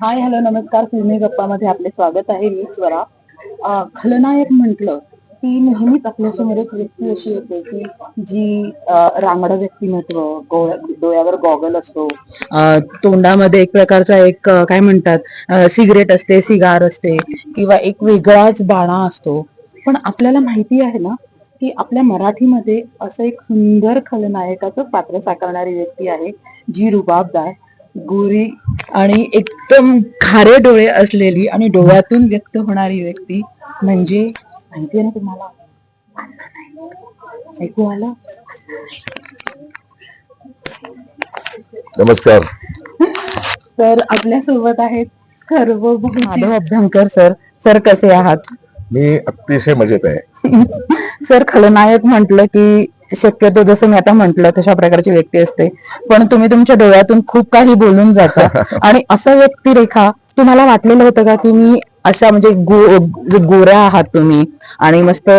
Hi hello नमस्कार. फिल्मी गप्पामध्ये आपले स्वागत आहे. मी स्वरा. खलनायक म्हटलं की नेहमीच आपल्यासमोर एक व्यक्ती अशी येते की जी रांगड रांगडं व्यक्तिमत्व डोळ्यावर गॉगल असतो. तोंडामध्ये एक प्रकारचा एक काय म्हणतात सिगरेट असते सिगार असते किंवा एक वेगळाच बाणा असतो. पण आपल्याला माहिती आहे ना की आपल्या मराठीमध्ये असं एक सुंदर खलनायकाचं पात्र साकारणारी व्यक्ती आहे जी रुबाबदार. गोरी आणि एकदम खारे डोळे असलेली आणि डोळ्यातून व्यक्त होणारी व्यक्ती म्हणजे माहितीये ना तुम्हाला? ऐकू आलं? नमस्कार. तर आपल्यासोबत आहेत सर्व माधव अभ्यंकर सर. सर कसे आहात? मी अतिशय मजेत आहे. सर खलनायक म्हटलं की शक्यतो जसं मी आता म्हंटल तशा प्रकारची व्यक्ती असते. पण तुम्ही तुमच्या डोळ्यातून खूप काही बोलून जाता. आणि असं व्यक्तिरेखा तुम्हाला वाटलेलं होतं का की मी अशा म्हणजे गो गोऱ्या आहात तुम्ही आणि मस्त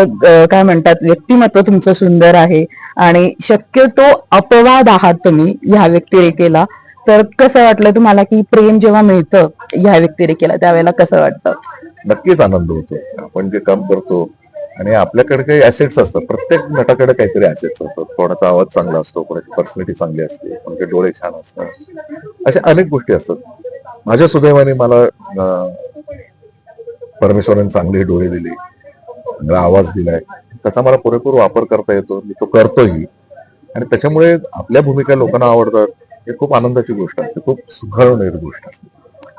काय म्हणतात व्यक्तिमत्व तुमचं सुंदर आहे आणि शक्यतो अपवाद आहात तुम्ही ह्या व्यक्तिरेखेला तर कसं वाटलं तुम्हाला की प्रेम जेव्हा मिळतं ह्या व्यक्तिरेखेला त्यावेळेला कसं वाटतं? नक्कीच आनंद होतो. आपण जे काम करतो आणि आपल्याकडे काही ऍसेट्स असतात. प्रत्येक नटाकडे काहीतरी ऍसेट्स असतात. कोणाचा आवाज चांगला असतो कोणाची पर्सनॅलिटी चांगली असते कोणाचे डोळे छान असतात. अशा अनेक गोष्टी असतात. माझ्या सुदैवाने मला परमेश्वरांनी परमेश्वराने चांगले डोळे दिले चांगला आवाज दिलाय. त्याचा मला पुरेपूर वापर करता येतो. मी तो करतोही आणि त्याच्यामुळे आपल्या भूमिका लोकांना आवडतात. हे खूप आनंदाची गोष्ट असते. खूप सुखावणारी गोष्ट असते.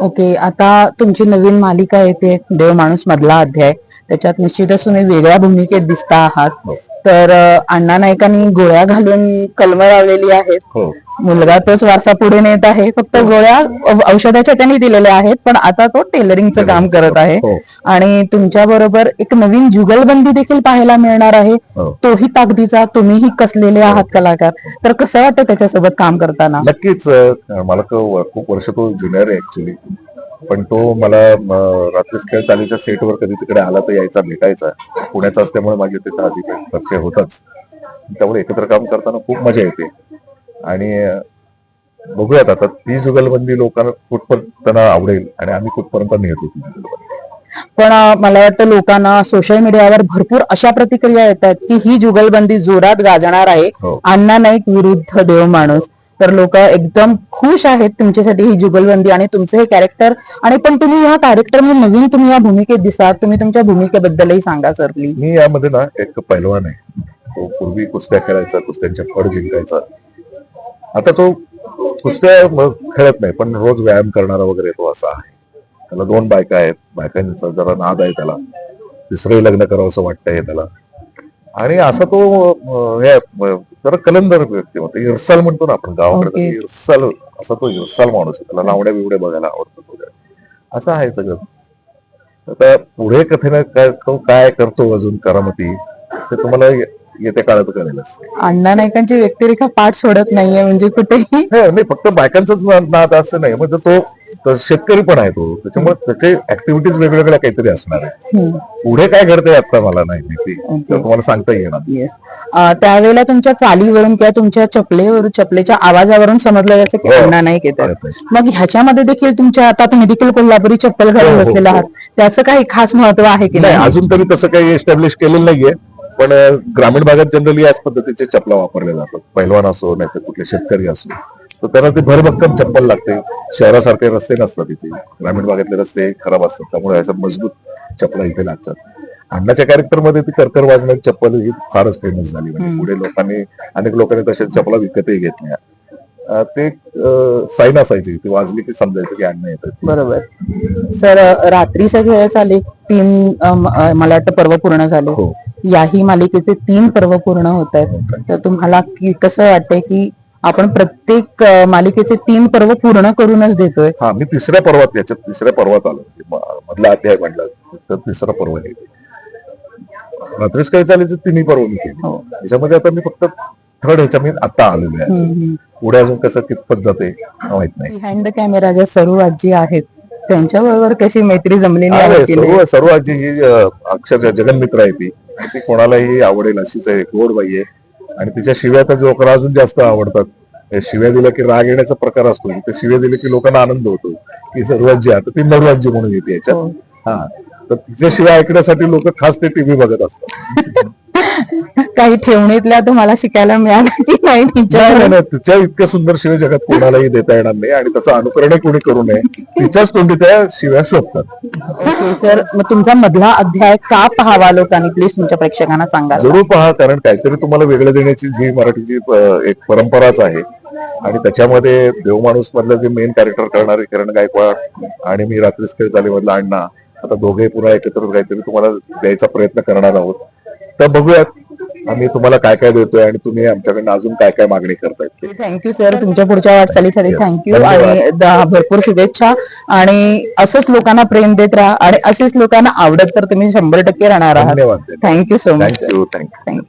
ओके आता तुमची नवीन मालिका येते देव माणूस मधला अध्याय. त्याच्यात निश्चितच तुम्ही वेगळ्या भूमिकेत दिसता आहात. तर अं, अण्णा नायकांनी गोळ्या घालून कलम लावलेली आहेत. हो. मुलगा तोच वारसा पुढे नेत आहे. फक्त गोळ्या औ- औषधाच्या त्यांनी दिलेल्या आहेत पण आता तो टेलरिंगचं काम करत आहे. हो. आणि तुमच्या बरोबर एक नवीन जुगलबंदी देखील पाहायला मिळणार आहे. हो. तोही ताकदीचा तुम्हीही कसलेले आहात कलाकार. तर कसं वाटतं त्याच्यासोबत काम करताना? नक्कीच मला खूप वर्ष तो ज्युनियर आहे ऍक्च्युली पण तो मला अं, रात्रीच खेळ चालीच्या सेटवर कधी तिकडे आला तर यायचा भेटायचा. पुण्याचा असल्यामुळे माझे त्याचा आधी परिचय होताच. त्यामुळे एकत्र काम करताना खूप मजा येते. आणि बघूयात आता. ती जुगलबंदी लोकांना कुठपर्यंत त्यांना आवडेल आणि आम्ही कुठपर्यंत नेतो पण मला वाटतं लोकांना सोशल मीडियावर भरपूर अशा प्रतिक्रिया येतात की ही जुगलबंदी जोरात गाजणार आहे. हो. अण्णा नाईक विरुद्ध देव माणूस. तर लोक एकदम खुश आहेत तुमच्यासाठी ही जुगलबंदी आणि तुमचं हे कॅरेक्टर आणि पण तुम्ही या कॅरेक्टर नवीन तुम्ही या भूमिकेत दिसात तुम्ही तुमच्या भूमिकेबद्दलही सांगा सर प्लीज मी यामध्ये ना एक पैलवान आहे. तो पूर्वी कुस्त्या खेळायचा कुस्त्यांच्या फड जिंकायचा. आता तो कुस्त्या खेळत नाही पण रोज व्यायाम करणारा वगैरे तो असा आहे. त्याला दोन बायका आहेत बायकांचा जरा नाद आहे त्याला. तिसरंही लग्न करावं असं वाटतंय त्याला. आणि असा तो हे जरा कलंदर व्यक्ती होते इरसाल म्हणतो ना आपण गावाकडे. इरसाल असा तो इरसाल माणूस आहे. त्याला लावण्या बिवड्या बघायला आवडतात वगैरे असं आहे सगळं. आता पुढे कथेनं काय तो काय करतो अजून करामती ते तुम्हाला येत्या काळात कळेलच अण्णा नाईकांची व्यक्तिरेखा पाठ सोडत नाहीये म्हणजे कुठेही. नाही नाही, फक्त बायकांचाच ना- नाद असं नाही म्हणजे तो तो शेतकरी पण आहे तो. त्याच्यामुळे त्याचे ऍक्टिव्हिटीज वेगवेगळ्या काहीतरी असणार आहे. पुढे काय घडतंय आता मला नाही माहिती. तर तुम्हाला सांगता येणार येस त्यावेळेला तुमच्या चालीवरून किंवा तुमच्या चपलेवरून चपलेच्या आवाजावरून समजलं जायचं की हो. अण्णा नाईक येतात कळतंय. मग ह्याच्यामध्ये देखील तुमच्या आता तुम्ही देखील कोल्हापुरी चप्पल हो, घालून हो, बसलेला हो. आहात. त्याचं काही खास महत्त्व आहे की नाही नाही? अजून तरी तसं काही एस्टॅब्लिश केलेलं नाहीये. पण ग्रामीण भागात जनरली याच पद्धतीचे चपला वापरल्या जातात. पैलवान असो नाही तर कुठले शेतकरी असो. तर त्यांना ते भरभक्कम चप्पल लागते. शहरासारखे रस्ते नसतात इथे. ग्रामीण भागातले रस्ते खराब असतात. त्यामुळे असं मजबूत चपला इथे लागतात. अण्णाच्या कॅरेक्टरमध्ये ती करकर वाजणारी चप्पल ही फारच फेमस झाली. म्हणजे पुढे लोकांनी अनेक लोकांनी तशा चपला विकतही घेतल्या. ते साईन असायची. ती वाजली की समजायचं की अण्णा येतात बरोबर. सर रात्रीचा खेळ चाले तीन मला वाटतं पर्व पूर्ण झाले. हो. याही मालिकेचे तीन पर्व पूर्ण होत आहेत. तर तुम्हाला कसं वाटतंय की आपण प्रत्येक मालिकेचे तीन पर्व पूर्ण करूनच देतोय? हा मी तिसऱ्या पर्वात याच्यात तिसऱ्या पर्वात आलो. मधला अध्याय म्हणला तर तिसरा पर्व रात्रीच काय चालायचं तिन्ही पर्व मी केली. हो. त्याच्यामध्ये आता मी फक्त थर्ड ह्याच्या मी आता आलेलो आहे. पुढे अजून कसं कितपत जाते माहीत नाही. बिहाइंड कॅमेरा ज्या सर्व आजी आहेत त्यांच्या बरोबर कशी मैत्री जमलेली आहे आहे, की नाही? सर्व सर्व आजी ही अं, अक्षरशः जगनमित्र आहे ती आणि ती कोणालाही आवडेल अशीच आहे गोड बाई आहे. आणि तिच्या शिव्या तर जोकरा अजून जास्त आवडतात. हे शिव्या दिल्या की राग येण्याचा प्रकार असतो. इथे शिव्या दिले की लोकांना आनंद होतो. की सर्वज्य आता ती नवराज्य म्हणून येते याच्यात. हा. तर तिच्या शिवाय ऐकण्यासाठी लोक खास ते टीव्ही बघत असतात. काही ठेवणीतल्या तुम्हाला शिकायला मिळालं की नाही तिच्या नाही, नाही, तिच्या इतक्या सुंदर शिवाय जगात कोणालाही देता येणार नाही आणि त्याचं अनुकरणही कोणी करू नये. तिच्याच तोंडी त्या शिव्या शोधतात ओके सर मग तुमचा मधला अध्याय का पाहावा लोकांनी? प्लीज तुमच्या प्रेक्षकांना सांगा. जरूर पहा कारण काहीतरी तुम्हाला वेगळं देण्याची जी मराठीची एक परंपराच आहे. आणि त्याच्यामध्ये देवमाणूस मधलं जे मेन कॅरेक्टर करणारे किरण गायकवाड आणि मी रात्रीच खेळ चाले मधला अण्णा आता दोघे पुन्हा एकत्र काहीतरी तुम्हाला द्यायचा प्रयत्न करणार आहोत. तर बघूयात आम्ही तुम्हाला काय काय देतोय आणि तुम्ही आमच्याकडनं अजून काय काय मागणी करतायत. थँक्यू सर तुमच्या पुढच्या वाटचालीसाठी. थँक्यू. आणि भरपूर शुभेच्छा. आणि असंच लोकांना प्रेम देत राहा आणि असेच लोकांना आवडत तर तुम्ही शंभर टक्के राहणार आहात. धन्यवाद. Thank you so much thank you thank you